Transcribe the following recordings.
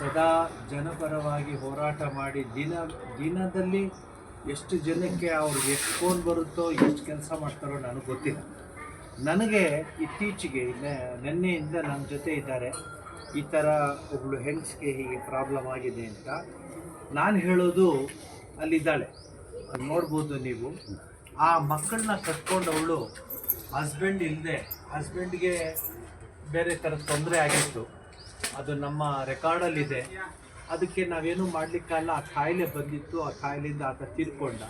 ಸದಾ ಜನಪರವಾಗಿ ಹೋರಾಟ ಮಾಡಿ ದಿನ, ದಿನದಲ್ಲಿ ಎಷ್ಟು ಜನಕ್ಕೆ ಅವ್ರಿಗೆ ಎಷ್ಟು ಫೋನ್ ಬರುತ್ತೋ ಎಷ್ಟು ಕೆಲಸ ಮಾಡ್ತಾರೋ ನನಗೆ ಗೊತ್ತಿಲ್ಲ. ನನಗೆ ಇತ್ತೀಚೆಗೆ ನಿನ್ನೆಯಿಂದ ನನ್ನ ಜೊತೆ ಇದ್ದಾರೆ. ಈ ಥರ ಒಬ್ಳು ಹೆಂಗ್ಸ್ಗೆ ಹೀಗೆ ಪ್ರಾಬ್ಲಮ್ ಆಗಿದೆ ಅಂತ. ನಾನು ಹೇಳೋದು ಅಲ್ಲಿದ್ದಾಳೆ. ನೋಡ್ಬೋದು ನೀವು. ಆ ಮಕ್ಕಳನ್ನ ಕಟ್ಕೊಂಡವಳು ಹಸ್ಬೆಂಡ್ ಇಲ್ಲದೆ ಹಸ್ಬೆಂಡ್ಗೆ ಬೇರೆ ಥರದ ತೊಂದರೆ ಆಗಿತ್ತು. ಅದು ನಮ್ಮ ರೆಕಾರ್ಡಲ್ಲಿದೆ. ಅದಕ್ಕೆ ನಾವೇನು ಮಾಡಲಿಕ್ಕಲ್ಲ, ಆ ಕಾಯಿಲೆ ಬಂದಿತ್ತು, ಆ ಕಾಯಿಲೆಯಿಂದ ಆತ ತೀರ್ಕೊಂಡ.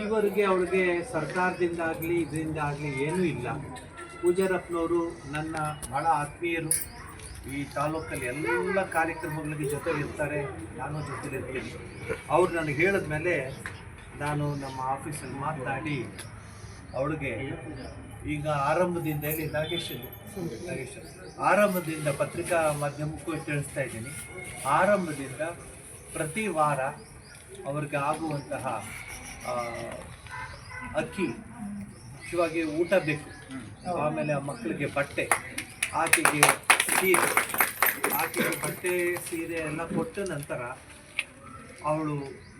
ಈವರೆಗೆ ಅವಳಿಗೆ ಸರ್ಕಾರದಿಂದ ಆಗಲಿ ಇದರಿಂದ ಆಗಲಿ ಏನೂ ಇಲ್ಲ. ಪೂಜಾರಪ್ಪನವರು ನನ್ನ ಬಹಳ ಆತ್ಮೀಯರು. ಈ ತಾಲೂಕಲ್ಲಿ ಎಲ್ಲ ಕಾರ್ಯಕ್ರಮಗಳಿಗೆ ಜೊತೆಲಿರ್ತಾರೆ, ನಾನು ಜೊತೆಲಿರ್ತೀನಿ. ಅವ್ರು ನನಗೆ ಹೇಳಿದ್ಮೇಲೆ ನಾನು ನಮ್ಮ ಆಫೀಸಲ್ಲಿ ಮಾತನಾಡಿ ಅವಳಿಗೆ ಈಗ ಆರಂಭದಿಂದ ಇಲ್ಲಿ ನಾಗೇಶ್. ನಾಗೇಶ್ ಆರಂಭದಿಂದ ಪತ್ರಿಕಾ ಮಾಧ್ಯಮಕ್ಕೂ ತಿಳಿಸ್ತಾ ಇದ್ದೀನಿ. ಆರಂಭದಿಂದ ಪ್ರತಿ ವಾರ ಅವ್ರಿಗೆ ಆಗುವಂತಹ ಅಕ್ಕಿ ಮುಖ್ಯವಾಗಿ ಊಟ ಬೇಕು. ಆಮೇಲೆ ಆ ಮಕ್ಕಳಿಗೆ ಬಟ್ಟೆ, ಆಕೆಗೆ ಸೀರೆ. ಆಕೆಗೆ ಬಟ್ಟೆ, ಸೀರೆ ಎಲ್ಲ ಕೊಟ್ಟ ನಂತರ ಅವಳು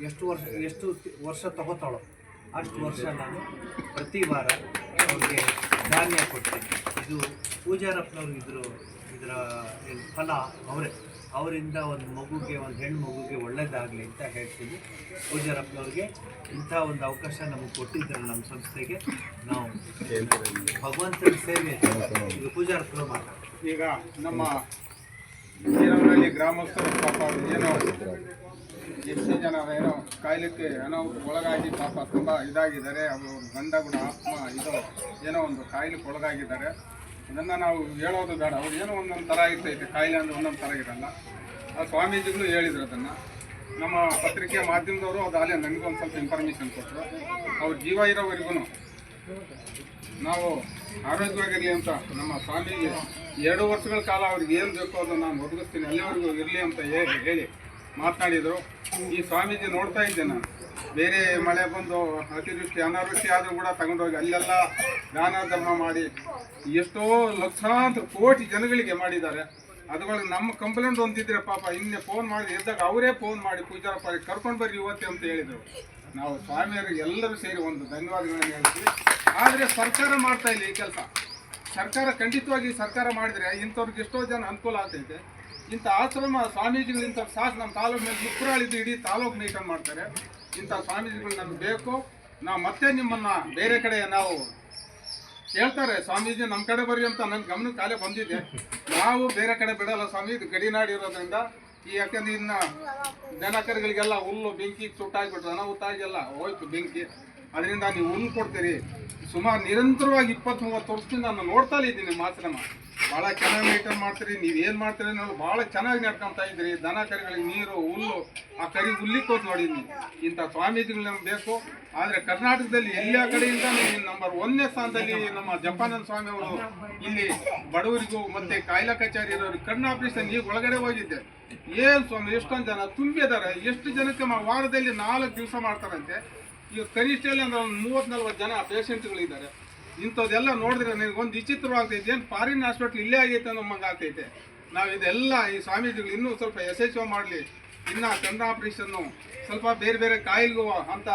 ಎಷ್ಟು ವರ್ಷ ಎಷ್ಟು ವರ್ಷ ತಗೋತಾಳೋ ಅಷ್ಟು ವರ್ಷ ನಾನು ಪ್ರತಿ ವಾರ ಅವ್ರಿಗೆ ಧಾನ್ಯ ಕೊಡ್ತೀನಿ. ಇದು ಪೂಜಾರಪ್ಪನವ್ರು ಇದ್ರು, ಇದರ ಫಲ ಅವರೇ. ಅವರಿಂದ ಒಂದು ಮಗುಗೆ, ಒಂದು ಹೆಣ್ಣು ಮಗುಗೆ ಒಳ್ಳೆಯದಾಗಲಿ ಅಂತ ಹೇಳ್ತೀನಿ. ಪೂಜಾರಪ್ಪನವ್ರಿಗೆ ಇಂಥ ಒಂದು ಅವಕಾಶ ನಮಗೆ ಕೊಟ್ಟಿದ್ದಾರೆ ನಮ್ಮ ಸಂಸ್ಥೆಗೆ. ನಾವು ಭಗವಂತನ ಸೇವೆ ಇದು ಪೂಜಾರಪ್ಪನವ್ರು ಮಾತ್ರ ಈಗ ನಮ್ಮ ಗ್ರಾಮಸ್ಥರು ಪಾಪ ಏನೋ ಎಷ್ಟು ಜನ ಏನೋ ಕಾಯಿಲೆಕ್ಕೆ ಏನೋ ಒಳಗಾಗಿ ಪಾಪ ತುಂಬ ಇದಾಗಿದ್ದಾರೆ ಅವರು ಗಂಡ ಕೂಡ ಆತ್ಮ, ಇದು ಏನೋ ಒಂದು ಕಾಯಿಲೆಗೆ ಒಳಗಾಗಿದ್ದಾರೆ. ಇದನ್ನು ನಾವು ಹೇಳೋದು ಬೇಡ, ಅವ್ರು ಏನೋ ಒಂದೊಂದು ಥರ ಇರ್ತೈತೆ, ಕಾಯಿಲೆ ಅಂದರೆ ಒಂದೊಂದು ಥರ ಇರಲ್ಲ. ಆ ಸ್ವಾಮೀಜಿಗಳು ಹೇಳಿದ್ರು ಅದನ್ನು. ನಮ್ಮ ಪತ್ರಿಕೆ ಮಾಧ್ಯಮದವರು ಅದು ಅಲ್ಲೇ ಒಂದು ಸ್ವಲ್ಪ ಇನ್ಫಾರ್ಮೇಷನ್ ಕೊಟ್ಟರು ಅವ್ರು ಜೀವ ಇರೋವರೆಗೂ ನಾವು ಆರೋಗ್ಯವಾಗಿರಲಿ ಅಂತ ನಮ್ಮ ಸ್ವಾಮೀಜಿ ಎರಡು ವರ್ಷಗಳ ಕಾಲ ಅವ್ರಿಗೆ ಏನು ಬೇಕೋ ಅದನ್ನು ನಾನು ಒದಗಿಸ್ತೀನಿ, ಅಲ್ಲಿವರೆಗೂ ಇರಲಿ ಅಂತ ಹೇಳಿ ಹೇಳಿ ಮಾತನಾಡಿದರು. ಈ ಸ್ವಾಮೀಜಿ ನೋಡ್ತಾ ಇದ್ದೆ ನಾನು. ಬೇರೆ ಮಳೆ ಬಂದು ಅತಿವೃಷ್ಟಿ, ಅನಾವೃಷ್ಟಿ ಆದರೂ ಕೂಡ ತಗೊಂಡೋಗಿ ಅಲ್ಲೆಲ್ಲ ದಾನ ಧರ್ಮ ಮಾಡಿ ಎಷ್ಟೋ ಲಕ್ಷಾಂತರ ಕೋಟಿ ಜನಗಳಿಗೆ ಮಾಡಿದ್ದಾರೆ. ಅದ್ರೊಳಗೆ ನಮ್ಮ ಕಂಪ್ಲೇಂಟ್ ಒಂದಿದ್ರೆ ಪಾಪ ಇನ್ನೇ ಫೋನ್ ಮಾಡಿ ಎದ್ದಾಗ ಅವರೇ ಫೋನ್ ಮಾಡಿ ಪೂಜಾರಪ್ಪ ಕರ್ಕೊಂಡು ಬರ್ರಿ ಇವತ್ತೆ ಅಂತ ಹೇಳಿದರು. ನಾವು ಸ್ವಾಮಿಯರಿಗೆ ಎಲ್ಲರೂ ಸೇರಿ ಒಂದು ಧನ್ಯವಾದಗಳನ್ನು ಹೇಳ್ತೀವಿ. ಆದರೆ ಸರ್ಕಾರ ಮಾಡ್ತಾ ಇಲ್ಲ ಈ ಕೆಲಸ. ಸರ್ಕಾರ ಖಂಡಿತವಾಗಿ ಸರ್ಕಾರ ಮಾಡಿದರೆ ಇಂಥವ್ರಿಗೆ ಎಷ್ಟೋ ಜನ ಅನುಕೂಲ ಆಗ್ತೈತೆ. ಇಂಥ ಆಶ್ರಮ ಸ್ವಾಮೀಜಿಗಳು ಇಂಥ ಸಾಕು ನಮ್ಮ ತಾಲೂಕಿನಲ್ಲಿ ಮುಕ್ಕುರಾಳಿದ್ದು ಇಡೀ ತಾಲೂಕು ಮೇಂಟೈನ್ ಮಾಡ್ತಾರೆ. ಇಂಥ ಸ್ವಾಮೀಜಿಗಳು ನಮ್ಗೆ ಬೇಕು. ನಾವು ಮತ್ತೆ ನಿಮ್ಮನ್ನು ಬೇರೆ ಕಡೆ ನಾವು ಹೇಳ್ತಾರೆ ಸ್ವಾಮೀಜಿ ನಮ್ಮ ಕಡೆ ಬರ್ರಿ ಅಂತ ನನ್ನ ಗಮನಕ್ಕೆ ಕಾಲೇ ಬಂದಿದೆ. ನಾವು ಬೇರೆ ಕಡೆ ಬಿಡಲ್ಲ ಸ್ವಾಮಿ ಇದು ಗಡಿನಾಡು ಇರೋದ್ರಿಂದ ಈ ಯಾಕಂದ್ರೆ ಇನ್ನ ದನ ಕರುಗಳಿಗೆಲ್ಲ ಹುಲ್ಲು, ಬೆಂಕಿ ಸುಟ್ಟಾಗ್ಬಿಟ್ರು ಅನಾಹುತಾಗೆಲ್ಲ ಹೋಯ್ತು ಬೆಂಕಿ. ಅದರಿಂದ ನೀವು ಹುಲ್ಲು ಕೊಡ್ತೀರಿ. ಸುಮಾರು ನಿರಂತರವಾಗಿ ಇಪ್ಪತ್ತ್ ಮೂವತ್ತು ವರ್ಷದಿಂದ ನಾನು ನೋಡ್ತಾ ಇದ್ದೀನಿ ನಿಮ್ಮ ಆಶ್ರಮ. ಭಾಳ ಚೆನ್ನಾಗಿ ಮೇಂಟೈನ್ ಮಾಡ್ತೀರಿ, ನೀವು ಏನು ಮಾಡ್ತೀರಿ ಅನ್ನೋದು ಭಾಳ ಚೆನ್ನಾಗಿ ನಡ್ಕೊಂತ ಇದ್ದೀರಿ. ದನ ಕರಿಗಳಿಗೆ ನೀರು, ಹುಲ್ಲು, ಆ ಕರಿ ಹೋಗಿ ನೋಡಿದ್ನಿ ಇಂಥ ಸ್ವಾಮೀಜಿಗಳು ನಮ್ಗೆ ಬೇಕು. ಆದರೆ ಕರ್ನಾಟಕದಲ್ಲಿ ಎಲ್ಲ ಕಡೆಯಿಂದ ನಂಬರ್ ಒಂದನೇ ಸ್ಥಾನದಲ್ಲಿ ನಮ್ಮ ಜಪಾನಂದ ಸ್ವಾಮಿ ಅವರು ಇಲ್ಲಿ ಬಡವರಿಗೂ ಮತ್ತು ಕಾಯಿಲೆ ಕಚೇರಿ ಇರೋರು ಕಣ್ಣು ಈಗ ಒಳಗಡೆ ಹೋಗಿದ್ದೆ. ಏನು ಸ್ವಾಮಿ, ಎಷ್ಟೊಂದು ಜನ ತುಂಬಿದ್ದಾರೆ ಎಷ್ಟು ಜನಕ್ಕೆ ವಾರದಲ್ಲಿ ನಾಲ್ಕು ದಿವಸ ಮಾಡ್ತಾರಂತೆ. ಈಗ ಕನಿಷ್ಠ ಅಂದ್ರೆ ಒಂದು ಮೂವತ್ತು ನಲ್ವತ್ತು ಜನ ಪೇಷಂಟ್ಗಳಿದ್ದಾರೆ ಇಂಥದ್ದೆಲ್ಲ ನೋಡಿದ್ರೆ ನನಗೆ ಒಂದು ವಿಚಿತ್ರವಾಗ್ತೈತೆ ಏನು ಫಾರಿನ್ ಹಾಸ್ಪಿಟ್ಲ್ ಇಲ್ಲೇ ಆಗೈತೆ ಅನ್ನೋ ಮಂಗೆ ಆಗ್ತೈತೆ. ನಾವು ಇದೆಲ್ಲ ಈ ಸ್ವಾಮೀಜಿಗಳು ಇನ್ನೂ ಸ್ವಲ್ಪ ಯಶಸ್ವಿ ಮಾಡಲಿ. ಇನ್ನು ಚಂದ್ರ ಆಪ್ರೇಷನ್ನು ಸ್ವಲ್ಪ ಬೇರೆ ಬೇರೆ ಕಾಯಿಲೆಗೂ ಅಂತ